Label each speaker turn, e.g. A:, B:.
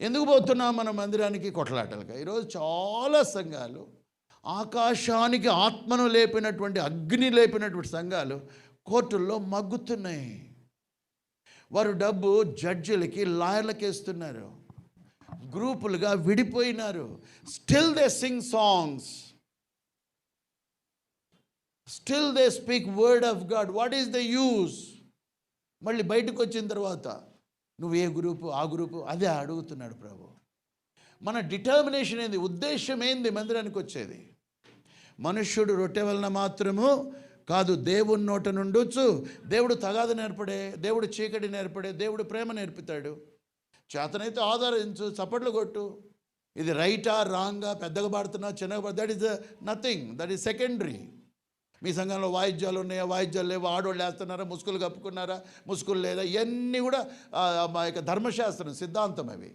A: ఎందుకు పోతున్నాం మన మందిరానికి? కొట్లాటలుగా ఈరోజు చాలా సంఘాలు ఆకాశానికి ఆత్మను లేపినటువంటి అగ్ని లేపినటువంటి సంఘాలు కోర్టుల్లో మగ్గుతున్నాయి. వారు డబ్బు జడ్జిలకి లాయర్లకి వేస్తున్నారు. గ్రూపులుగా విడిపోయినారు. Still they sing songs still they speak word of God what is the use మళ్ళీ బయటకు వచ్చిన తర్వాత నువ్వు ఏ గ్రూపు ఆ గ్రూపు? అదే అడుగుతున్నాడు ప్రభు. మన డిటర్మినేషన్ ఏంది? ఉద్దేశం ఏంది మందిరానికి వచ్చేది? మనుష్యుడు రొట్టె వలన మాత్రము కాదు దేవుని నోట నుండొచ్చు. దేవుడు తగాద నేర్పడే దేవుడు చీకటి నేర్పడే దేవుడు ప్రేమ నేర్పుతాడు. చేతనైతే ఆధారించు చప్పట్లు కొట్టు. ఇది రైటా రాంగా పెద్దగా పాడుతున్నా చిన్నగా పాడు that is nothing that is secondary మీ సంఘంలో వాయిద్యాలు ఉన్నాయా? వాయిద్యాలు లేవు? ఆడోళ్ళు వేస్తున్నారా? ముసుగులు కప్పుకున్నారా? ముసుగులు లేదా? ఇవన్నీ కూడా మా యొక్క ధర్మశాస్త్రం సిద్ధాంతం అవి.